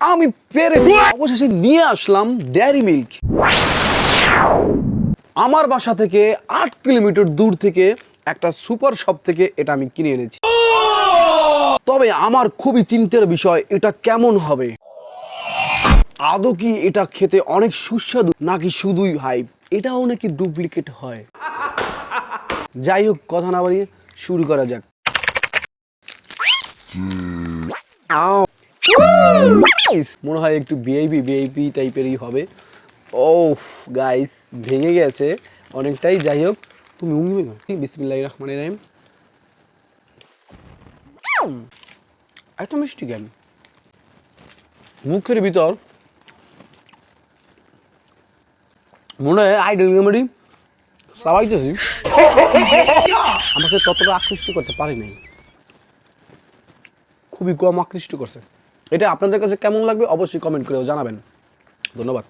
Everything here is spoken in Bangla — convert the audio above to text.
আমি পেরেছি। অবশেষে নিয়ে আসলাম ডেয়ারি মিল্ক আমার বাসা থেকে আট কিলোমিটার দূর থেকে একটা সুপার শপ থেকে এটা আমি কিনে এনেছি। তবে আমার খুবই চিন্তার বিষয় এটা কেমন হবে? আদৌ কি এটা খেতে অনেক সুস্বাদু নাকি শুধুই হাইপ এটাও নাকি ডুপ্লিকেট হয়। যাই হোক কথা না বাড়িয়ে শুরু করা যাক। মনে হয় একটু টাইপেরই হবে। ও গাইস ভেঙে গেছে অনেকটাই। যাই হোক, তুমি রাহিম। এত মিষ্টি মুখের ভিতর। মনে হয় আইডল কমেডি সবাইতেছি। আমাকে ততটা আকৃষ্ট করতে পারি নাই। খুবই কম আকৃষ্ট করছে। এটা আপনাদের কাছে কেমন লাগবে অবশ্যই কমেন্ট করেও জানাবেন। ধন্যবাদ।